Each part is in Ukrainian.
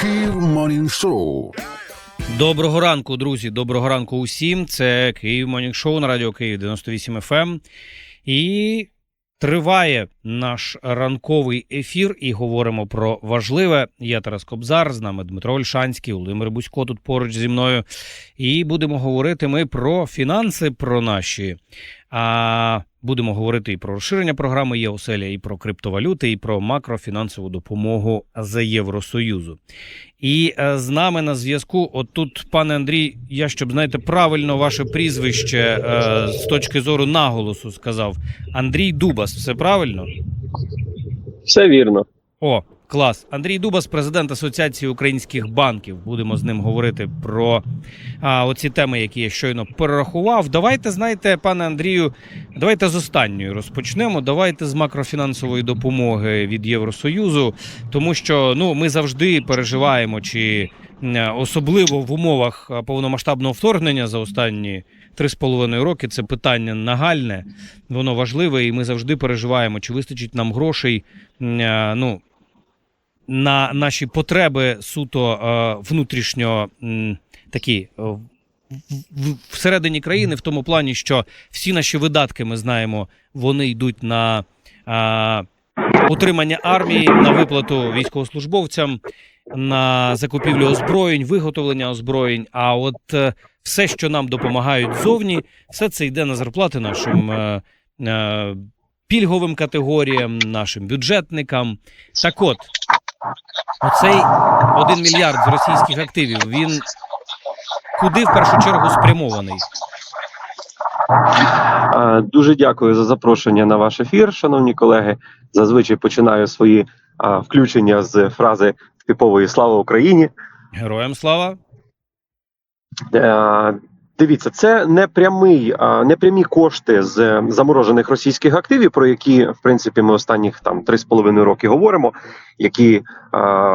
Київ Morning Шоу. Доброго ранку, друзі. Доброго ранку усім. Це Київ Морнінг Шоу на радіо Київ 98 FM. Ем. І триває наш ранковий ефір. І говоримо про важливе. Я Тарас Кобзар, з нами Дмитро Ольшанський, Володимир Бусько тут поруч зі мною. І будемо говорити ми про фінанси, про наші. А будемо говорити і про розширення програми ЄОСЕЛЯ, і про криптовалюти, і про макрофінансову допомогу за Євросоюзу. І е, з нами на зв'язку, отут, пане Андрій, я щоб знаєте правильно ваше прізвище е, з точки зору наголосу сказав. Андрій Дубас, все правильно? Все вірно. О, клас. Андрій Дубас, президент Асоціації українських банків. Будемо з ним говорити про а, оці теми, які я щойно перерахував. Давайте, знаєте, пане Андрію, давайте з останньої розпочнемо. Давайте з макрофінансової допомоги від Євросоюзу, тому що ну ми завжди переживаємо, чи особливо в умовах повномасштабного вторгнення за останні. Три з половиною роки це питання нагальне, воно важливе, і ми завжди переживаємо, чи вистачить нам грошей ну, на наші потреби суто е, внутрішньо такі е, всередині країни, в тому плані, що всі наші видатки, ми знаємо, вони йдуть на е, утримання армії, на виплату військовослужбовцям, на закупівлю озброєнь, виготовлення озброєнь. А от е, все, що нам допомагають ззовні, все це йде на зарплати нашим. е, е, Пільговим категоріям, нашим бюджетникам. Так от, оцей 1 мільярд з російських активів, він куди в першу чергу спрямований? А, Дуже дякую за запрошення на ваш ефір, шановні колеги. Зазвичай починаю свої а, включення з фрази типової слава Україні. Героям слава! Дивіться, це не прямий, не прямі кошти з е, заморожених російських активів, про які в принципі ми останніх там три з половиною роки говоримо. Які,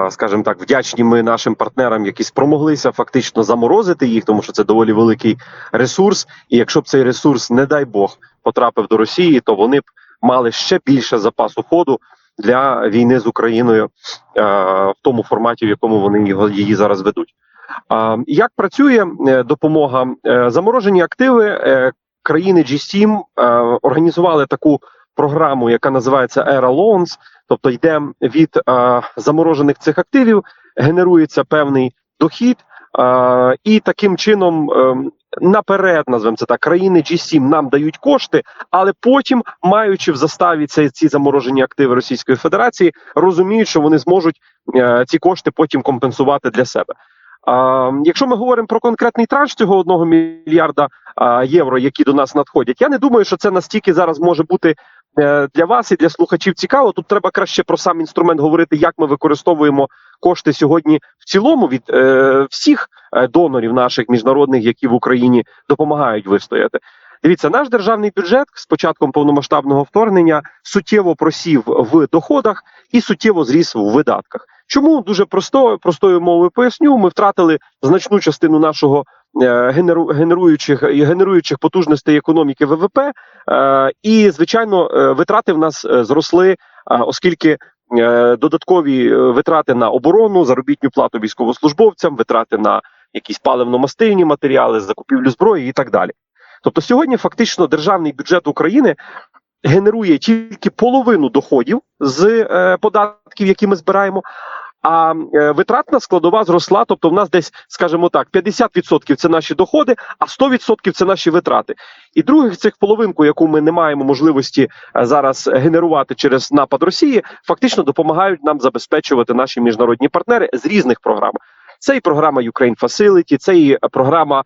скажімо так, вдячні ми нашим партнерам, які спромоглися фактично заморозити їх, тому що це доволі великий ресурс. І якщо б цей ресурс, не дай Бог, потрапив до Росії, то вони б мали ще більше запасу ходу для війни з Україною в тому форматі, в якому вони його її зараз ведуть. Як працює е, допомога? Е, Заморожені активи е, країни G7 е, організували таку програму, яка називається Era Loans, тобто йде від заморожених цих активів, генерується певний дохід, і таким чином е, наперед, назвемо це так, країни G7 нам дають кошти, але потім, маючи в заставі ці, ці заморожені активи Російської Федерації, розуміють, що вони зможуть ці кошти потім компенсувати для себе. А, якщо ми говоримо про конкретний транш цього одного мільярда євро, які до нас надходять, я не думаю, що це настільки зараз може бути е, для вас і для слухачів цікаво. Тут треба краще про сам інструмент говорити, як ми використовуємо кошти сьогодні в цілому від е, всіх е, донорів наших міжнародних, які в Україні допомагають вистояти. Дивіться, наш державний бюджет з початком повномасштабного вторгнення суттєво просів в доходах і суттєво зріс у видатках. Чому дуже просто простою мовою поясню? Ми втратили значну частину нашого е, генеру, генеруючих генеруючих потужностей економіки ВВП, е, і звичайно, е, витрати в нас зросли, оскільки. Додаткові витрати на оборону, заробітню плату військовослужбовцям, витрати на якісь паливно-мастильні матеріали, закупівлю зброї і так далі. Тобто, сьогодні фактично державний бюджет України генерує тільки половину доходів з е, податків, які ми збираємо. А е, витратна складова зросла, тобто в нас десь, скажімо так, 50% це наші доходи, а 100% це наші витрати. І других цих половинку, яку ми не маємо можливості е, зараз генерувати через напад Росії, фактично допомагають нам забезпечувати наші міжнародні партнери з різних програм. Це і програма Ukraine Facility, це і програма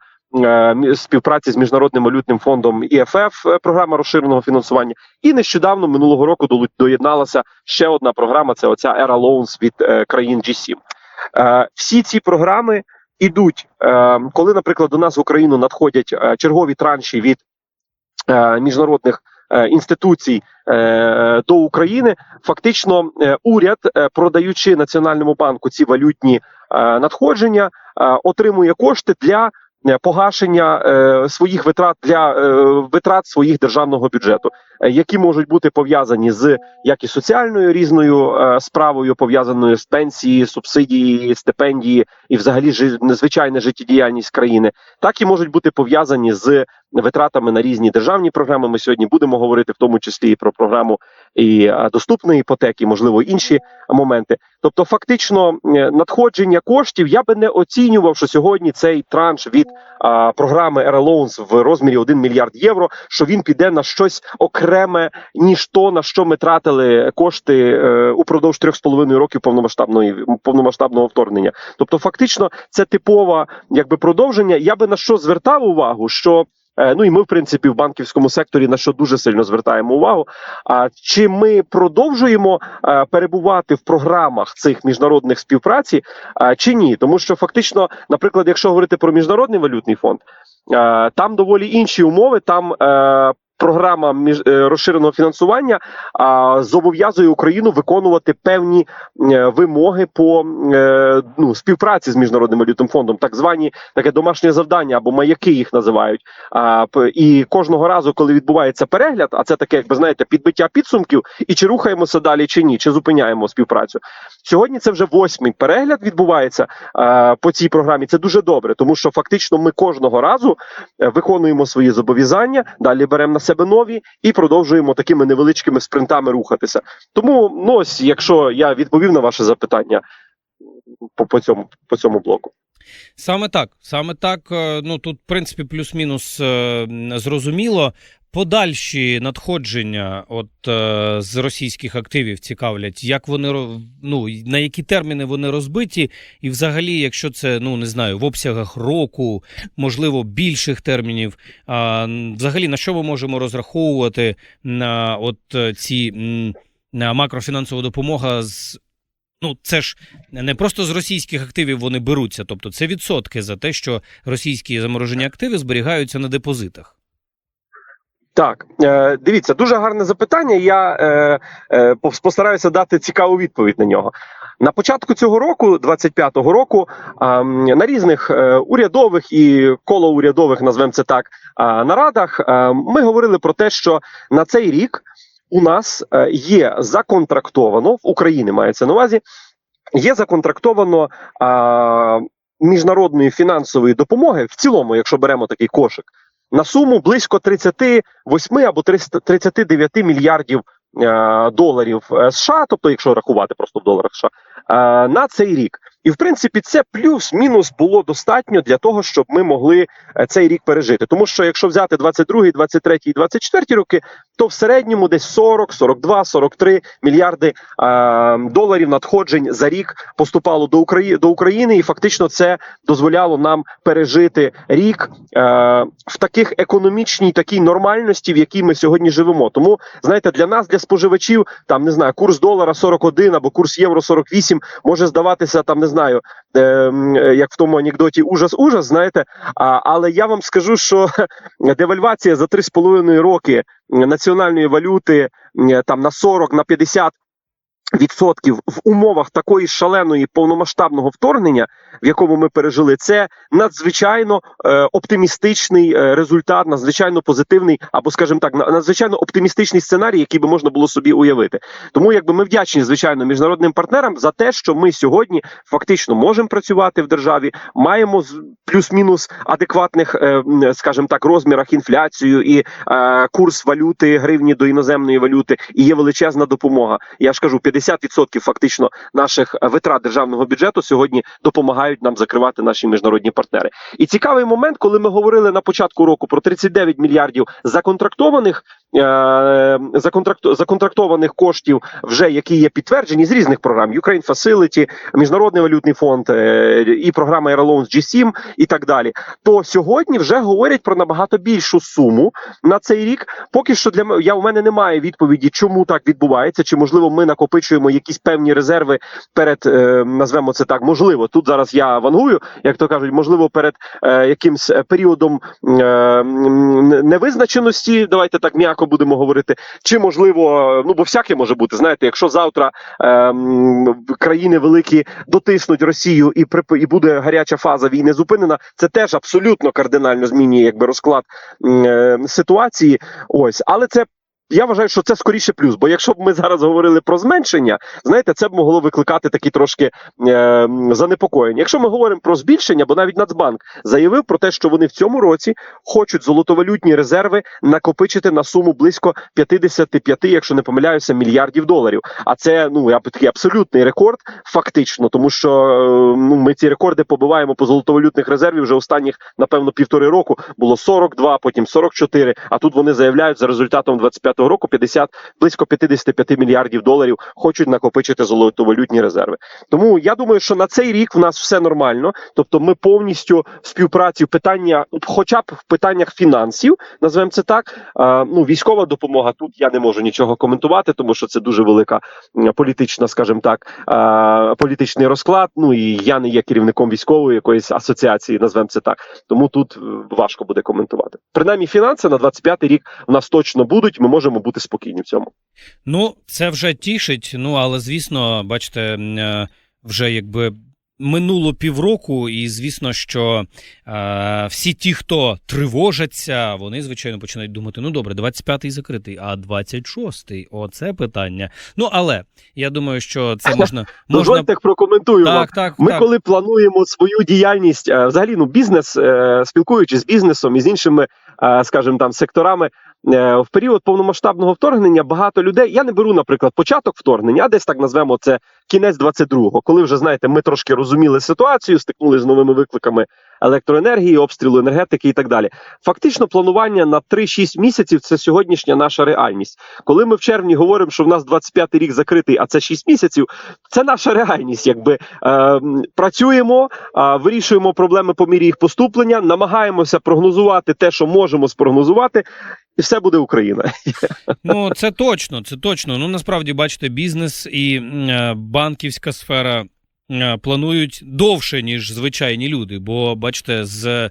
співпраці з міжнародним валютним фондом ІФФ, е, програма розширеного фінансування. І нещодавно минулого року доєдналася ще одна програма. Це оця Era Loans від е, країн G7. Е, всі ці програми ідуть, е, коли, наприклад, до нас в Україну надходять е, чергові транші від е, міжнародних е, інституцій е, до України. Фактично, е, уряд, е, продаючи Національному банку ці валютні е, надходження, е, отримує кошти для е, погашення е, своїх витрат для е, витрат своїх державного бюджету, е, які можуть бути пов'язані з як і соціальною різною е, справою, пов'язаною з пенсії, субсидії, стипендії і взагалі жи- незвичайна життєдіяльність країни, так і можуть бути пов'язані з витратами на різні державні програми. Ми сьогодні будемо говорити в тому числі і про програму і доступної іпотеки, можливо, інші моменти. Тобто, фактично, е, надходження коштів я би не оцінював, що сьогодні цей транш від а, програми Loans в розмірі 1 мільярд євро, що він піде на щось окреме, ніж то на що ми тратили кошти е, упродовж трьох з половиною років повномасштабної повномасштабного вторгнення. Тобто, фактично, це типове якби продовження. Я би на що звертав увагу, що ну і ми, в принципі, в банківському секторі на що дуже сильно звертаємо увагу. А чи ми продовжуємо е, перебувати в програмах цих міжнародних співпраці, е, чи ні? Тому що фактично, наприклад, якщо говорити про міжнародний валютний фонд, е, там доволі інші умови. Там е, програма між е, розширеного фінансування а, зобов'язує Україну виконувати певні е, вимоги по е, ну, співпраці з міжнародним валютним фондом, так звані таке домашнє завдання або маяки їх називають. А, і кожного разу, коли відбувається перегляд, а це таке, як ви знаєте, підбиття підсумків, і чи рухаємося далі, чи ні, чи зупиняємо співпрацю. Сьогодні це вже восьмий перегляд відбувається е, по цій програмі. Це дуже добре, тому що фактично ми кожного разу виконуємо свої зобов'язання, далі беремо на себе нові і продовжуємо такими невеличкими спринтами рухатися. Тому, ну ось, якщо я відповів на ваше запитання по, по цьому по цьому блоку. Саме так, саме так. е, Ну тут, в принципі, плюс-мінус е, зрозуміло. Подальші надходження от е, з російських активів цікавлять, як вони ну на які терміни вони розбиті, і взагалі, якщо це ну не знаю, в обсягах року, можливо, більших термінів. А взагалі на що ми можемо розраховувати на от е, ці на макрофінансова допомога з Ну, це ж не просто з російських активів вони беруться, тобто це відсотки за те, що російські заморожені активи зберігаються на депозитах. Так, е, дивіться, дуже гарне запитання. Я е, е, постараюся дати цікаву відповідь на нього. На початку цього року, 25-го року, на різних урядових і колоурядових, назвемо це так, нарадах ми говорили про те, що на цей рік у нас є законтрактовано в Україні, мається на увазі, є законтрактовано міжнародної фінансової допомоги в цілому, якщо беремо такий кошик на суму близько 38 або 300 39 мільярдів е, доларів е, США, тобто, якщо рахувати просто в доларах США, е, на цей рік. І в принципі, це плюс-мінус було достатньо для того, щоб ми могли е, цей рік пережити. Тому що якщо взяти 22, 23 і 24 роки, то в середньому десь 40, 42, 43 мільярди е, доларів надходжень за рік поступало до України до України, і фактично це дозволяло нам пережити рік е, в таких економічній такій нормальності, в якій ми сьогодні живемо. Тому знаєте, для нас, для споживачів, там не знаю, курс долара 41 або курс євро 48 може здаватися там, не знаю, м, е, як в тому анекдоті ужас-ужас, знаєте. Але я вам скажу, що девальвація за 3,5 роки національної валюти там на 40, на 50 відсотків в умовах такої шаленої повномасштабного вторгнення, в якому ми пережили, це надзвичайно е, оптимістичний е, результат, надзвичайно позитивний, або, скажімо так, на- надзвичайно оптимістичний сценарій, який би можна було собі уявити. Тому, якби ми вдячні, звичайно, міжнародним партнерам за те, що ми сьогодні фактично можемо працювати в державі, маємо плюс-мінус адекватних, е, скажімо так, розмірах інфляцію і е, курс валюти гривні до іноземної валюти, і є величезна допомога. Я ж кажу, 50% фактично наших е, витрат державного бюджету сьогодні допомагають нам закривати наші міжнародні партнери. І цікавий момент, коли ми говорили на початку року про 39 мільярдів законтрактованих законтракт, законтрактованих коштів, вже які є підтверджені з різних програм: Ukraine Facility, Міжнародний валютний фонд е, і програма Air Loans G7 і так далі. То сьогодні вже говорять про набагато більшу суму на цей рік. Поки що для я у мене немає відповіді, чому так відбувається, чи можливо ми накопичуємо якісь певні резерви перед е, назвемо це так. Можливо, тут зараз я вангую, як то кажуть, можливо, перед е, якимсь е, періодом е, невизначеності. Давайте так м'яко всяко будемо говорити. Чи можливо, ну бо всяке може бути. Знаєте, якщо завтра ем, країни великі дотиснуть Росію і прип- і буде гаряча фаза війни зупинена, це теж абсолютно кардинально змінює якби розклад м, е, ситуації. Ось, але це. Я вважаю, що це скоріше плюс. Бо якщо б ми зараз говорили про зменшення, знаєте, це б могло викликати такі трошки е, занепокоєння. Якщо ми говоримо про збільшення, бо навіть Нацбанк заявив про те, що вони в цьому році хочуть золотовалютні резерви накопичити на суму близько 55, якщо не помиляюся, мільярдів доларів. А це ну такий абсолютний рекорд, фактично, тому що е, ну ми ці рекорди побиваємо по золотовалютних резервів вже останніх, напевно, півтори року. Було 42, потім 44, А тут вони заявляють за результатом 25-го року 50, близько 55 мільярдів доларів хочуть накопичити золотовалютні резерви. Тому я думаю, що на цей рік в нас все нормально. Тобто, ми повністю в співпраці в питання, хоча б в питаннях фінансів, назвемо це так. Ну, військова допомога тут я не можу нічого коментувати, тому що це дуже велика політична, скажімо так, політичний розклад. Ну і я не є керівником військової якоїсь асоціації, назвемо це так. Тому тут е, важко буде коментувати. Принаймні, фінанси на 25-й рік в нас точно будуть. Ми можемо бути спокійні в цьому. Ну, це вже тішить. Ну, але звісно, бачите, е, вже якби. Минуло півроку, і звісно, що е, всі ті, хто тривожаться, вони звичайно починають думати: ну добре, 25-й закритий, а 26-й – оце питання. Ну але я думаю, що це можна можна Дозвольте прокоментую так, так, Ми так. коли плануємо свою діяльність, е, взагалі ну бізнес, е, спілкуючись з бізнесом і з іншими, скажімо там, секторами. Е, В період повномасштабного вторгнення багато людей. Я не беру, наприклад, початок вторгнення, а десь так назвемо це кінець 22-го, коли вже знаєте, ми трошки розуміли ситуацію, стикнули з новими викликами електроенергії, обстрілу енергетики і так далі. Фактично, планування на 3-6 місяців це сьогоднішня наша реальність. Коли ми в червні говоримо, що в нас 25-й рік закритий, а це 6 місяців, це наша реальність. Якби е, працюємо, е, вирішуємо проблеми по мірі їх поступлення, намагаємося прогнозувати те, що можемо спрогнозувати, і все буде Україна. Ну, це точно, це точно. Ну насправді бачите, бізнес і е, банківська сфера. Е, Планують довше ніж звичайні люди, бо бачите, з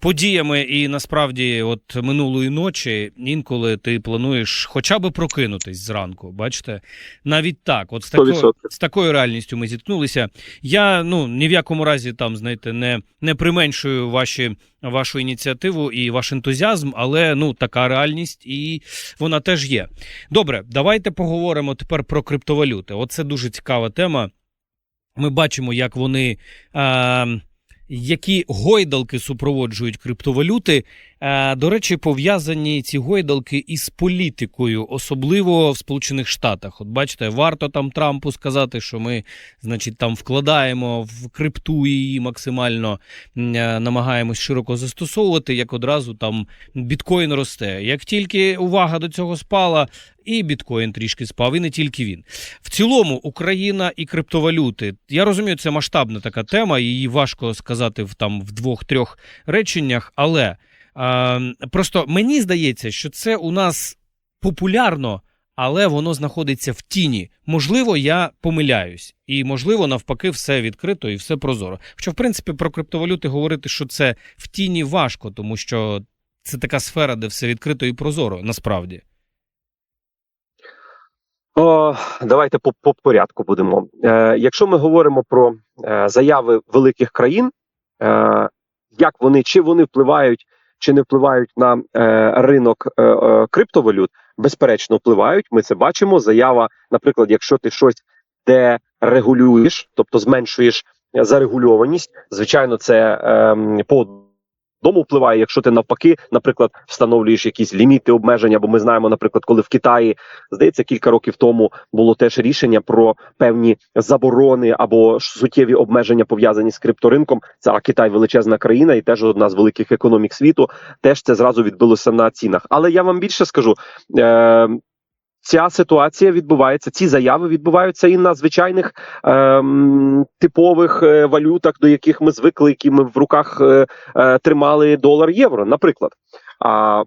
подіями і насправді, от минулої ночі, інколи ти плануєш хоча б прокинутись зранку. Бачите, навіть так, от з такою, з такою реальністю ми зіткнулися. Я ну ні в якому разі там знаєте не, не применшую ваші вашу ініціативу і ваш ентузіазм, але ну така реальність, і вона теж є. Добре, давайте поговоримо тепер про криптовалюти. Оце дуже цікава тема. Ми бачимо, як вони. Е, які гойдалки супроводжують криптовалюти. Е, до речі, пов'язані ці гойдалки із політикою, особливо в Сполучених Штатах. От бачите, варто там Трампу сказати, що ми, значить, там вкладаємо в крипту її максимально е, намагаємось широко застосовувати, як одразу там біткоін росте. Як тільки увага до цього спала, і біткоін трішки спав, і не тільки він. В цілому, Україна і криптовалюти. Я розумію, це масштабна така тема, її важко сказати в там в двох-трьох реченнях, але просто мені здається, що це у нас популярно. Але воно знаходиться в тіні. Можливо, я помиляюсь, і можливо, навпаки, все відкрито і все прозоро. Хоча, в принципі, про криптовалюти говорити, що це в тіні важко, тому що це така сфера, де все відкрито і прозоро, насправді. О, давайте по, по порядку будемо. Е, якщо ми говоримо про е, заяви великих країн, е, як вони чи вони впливають, чи не впливають на е, ринок е, е, криптовалют, безперечно впливають. Ми це бачимо. Заява, наприклад, якщо ти щось дерегулюєш, тобто зменшуєш зарегульованість, звичайно, це е, по Дому впливає, якщо ти навпаки, наприклад, встановлюєш якісь ліміти обмеження, бо ми знаємо, наприклад, коли в Китаї здається, кілька років тому було теж рішення про певні заборони або суттєві обмеження пов'язані з крипторинком. Це а Китай величезна країна і теж одна з великих економік світу. Теж це зразу відбилося на цінах. Але я вам більше скажу. Е- Ця ситуація відбувається, ці заяви відбуваються і на звичайних ем, типових е, валютах, до яких ми звикли, які ми в руках е, е, тримали долар євро. Наприклад, а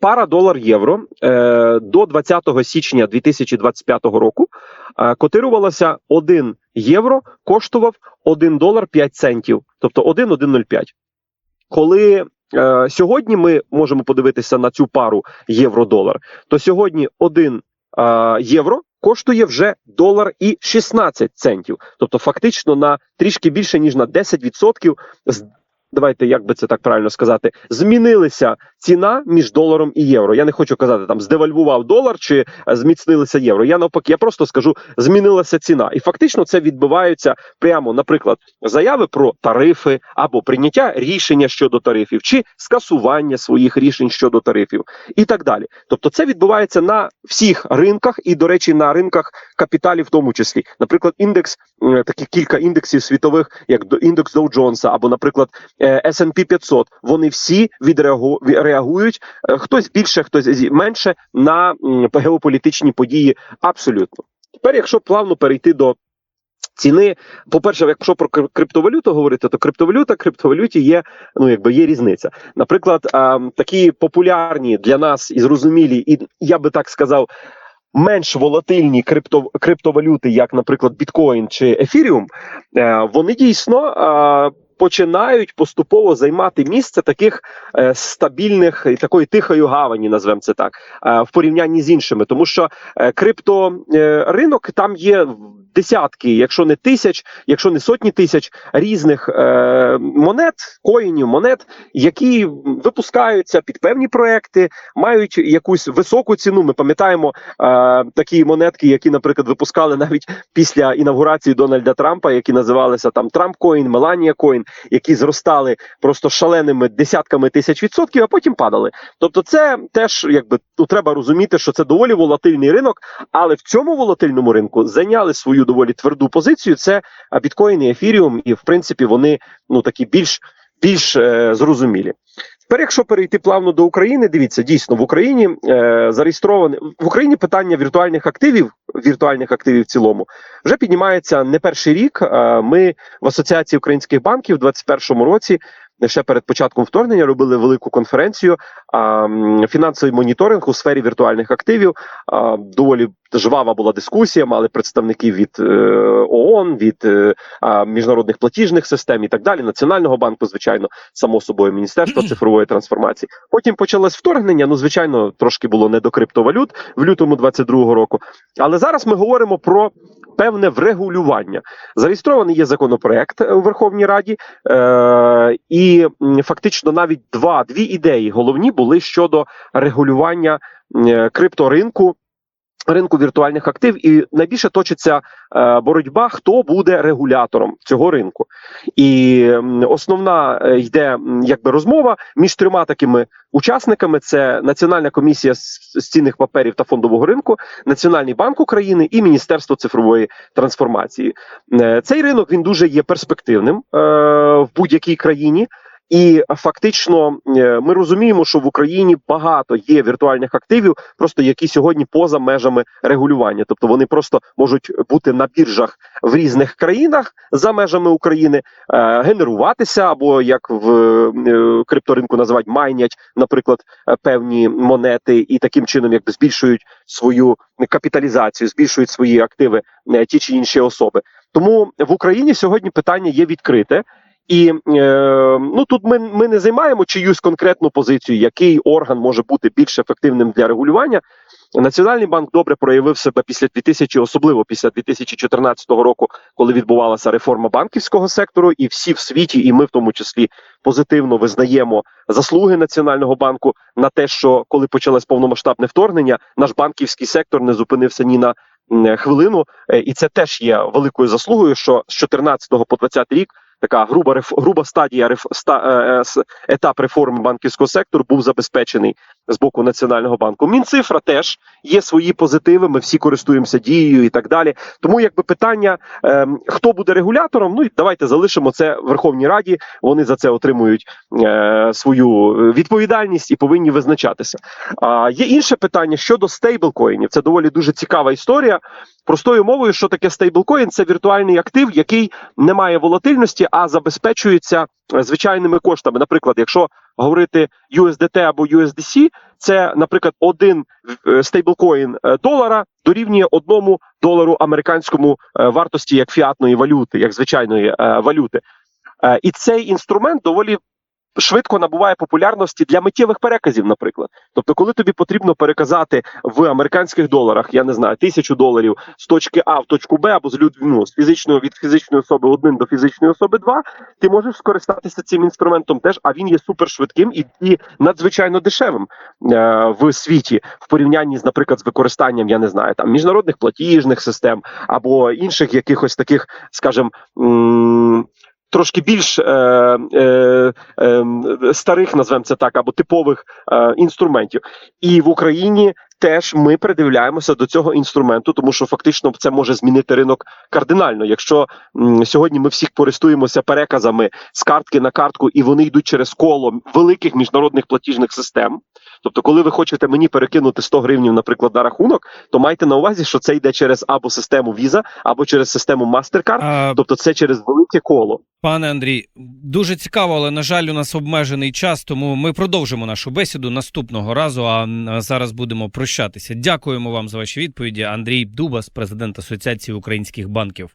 пара долар євро е, до 20 січня 2025 року е, котирувалася 1 євро, коштував 1 долар 5 центів, тобто 1,105. Коли е, сьогодні ми можемо подивитися на цю пару євро-долар, то сьогодні один е, євро коштує вже долар і 16 центів. Тобто, фактично на трішки більше ніж на 10% з Давайте, як би це так правильно сказати, змінилися ціна між доларом і євро. Я не хочу казати там здевальвував долар чи е, зміцнилися євро. Я навпаки, я просто скажу, змінилася ціна, і фактично це відбувається прямо, наприклад, заяви про тарифи або прийняття рішення щодо тарифів, чи скасування своїх рішень щодо тарифів, і так далі. Тобто, це відбувається на всіх ринках, і до речі, на ринках капіталів, в тому числі, наприклад, індекс е, такі кілька індексів світових, як до індекс Dow Джонса, або, наприклад, S&P 500, вони всі відреагу- ві- реагують, е, хтось більше, хтось менше на геополітичні події. Абсолютно. Тепер, якщо плавно перейти до ціни, по-перше, якщо про криптовалюту говорити, то криптовалюта, криптовалюті є, ну якби є різниця. Наприклад, такі популярні для нас і зрозумілі, і я би так сказав. Менш волатильні крипто, криптовалюти, як, наприклад, біткоін чи ефіріум, е, вони дійсно е, починають поступово займати місце таких е, стабільних і такої тихої гавані, назвемо це так, е, в порівнянні з іншими, тому що е, крипторинок там є десятки, якщо не тисяч, якщо не сотні тисяч різних е, монет, коїнів, монет, які випускаються під певні проекти, мають якусь високу ціну. Ми пам'ятаємо е, такі монетки, які, наприклад, випускали навіть після інавгурації Дональда Трампа, які називалися там Трамп Коін, Меланія Коін, які зростали просто шаленими десятками тисяч відсотків, а потім падали. Тобто, це теж якби тут треба розуміти, що це доволі волатильний ринок, але в цьому волатильному ринку зайняли свою доволі тверду позицію. Це біткоїн і ефіріум, і в принципі вони ну такі більш більш е, зрозумілі. Тепер, якщо перейти плавно до України, дивіться, дійсно в Україні е, зареєстроване в Україні питання віртуальних активів, віртуальних активів в цілому вже піднімається не перший рік. Е, ми в Асоціації українських банків у 2021 році. Ще перед початком вторгнення робили велику конференцію а, фінансовий моніторинг у сфері віртуальних активів. А, доволі жвава була дискусія. Мали представників від е, ООН, від е, міжнародних платіжних систем і так далі. Національного банку, звичайно, само собою, міністерства цифрової трансформації. Потім почалось вторгнення. Ну, звичайно, трошки було не до криптовалют в лютому 22-го року. Але зараз ми говоримо про певне врегулювання. Зареєстрований є законопроект у Верховній Раді, е, і фактично навіть два дві ідеї головні були щодо регулювання е, крипторинку. Ринку віртуальних актив, і найбільше точиться е, боротьба, хто буде регулятором цього ринку. І основна е, йде якби розмова між трьома такими учасниками: це Національна комісія з, цінних паперів та фондового ринку, Національний банк України і Міністерство цифрової трансформації. Е, Цей ринок він дуже є перспективним в будь-якій країні. І фактично е, ми розуміємо, що в Україні багато є віртуальних активів, просто які сьогодні поза межами регулювання, тобто вони просто можуть бути на біржах в різних країнах за межами України, е, генеруватися або як в е, крипторинку називають майнять, наприклад, певні монети, і таким чином якби збільшують свою капіталізацію, збільшують свої активи ті чи інші особи. Тому в Україні сьогодні питання є відкрите. І е, ну тут ми, ми не займаємо чиюсь конкретну позицію, який орган може бути більш ефективним для регулювання. Національний банк добре проявив себе після 2000, особливо після 2014 року, коли відбувалася реформа банківського сектору, і всі в світі, і ми в тому числі позитивно визнаємо заслуги національного банку на те, що коли почалось повномасштабне вторгнення, наш банківський сектор не зупинився ні на хвилину, Е, і це теж є великою заслугою, що з 14 по 20 рік така груба реф, груба стадія е, е, етап реформи банківського сектору був забезпечений з боку національного банку. Мінцифра теж є свої позитиви. Ми всі користуємося дією і так далі. Тому якби питання, е, хто буде регулятором, ну і давайте залишимо це в Верховній Раді. Вони за це отримують е, свою відповідальність і повинні визначатися. А є інше питання щодо стейблкоїнів. Це доволі дуже цікава історія. Простою мовою, що таке стейблкоін? Це віртуальний актив, який не має волатильності, а забезпечується е, звичайними коштами. Наприклад, якщо говорити USDT або USDC, це, наприклад, один е, стейблкоін е, долара дорівнює одному долару американському е, вартості як фіатної валюти, як звичайної валюти. І цей інструмент доволі швидко набуває популярності для миттєвих переказів, наприклад. Тобто, коли тобі потрібно переказати в американських доларах, я не знаю, тисячу доларів з точки А в точку Б або з люд, ну, з фізичної від фізичної особи 1 до фізичної особи 2, ти можеш скористатися цим інструментом теж, а він є супершвидким і, і надзвичайно дешевим е, в світі в порівнянні з, наприклад, з використанням, я не знаю, там міжнародних платіжних систем або інших якихось таких, скажімо, Трошки більш е, е, е, старих, назвемо це так, або типових е, інструментів, і в Україні теж ми придивляємося до цього інструменту, тому що фактично це може змінити ринок кардинально. Якщо м, сьогодні ми всі користуємося переказами з картки на картку, і вони йдуть через коло великих міжнародних платіжних систем. Тобто, коли ви хочете мені перекинути 100 гривень, наприклад, на рахунок, то майте на увазі, що це йде через або систему Visa, або через систему MasterCard, А, тобто це через велике коло. Пане Андрій, дуже цікаво, але на жаль, у нас обмежений час, тому ми продовжимо нашу бесіду наступного разу. А зараз будемо прощатися. Дякуємо вам за ваші відповіді. Андрій Дубас, президент Асоціації українських банків.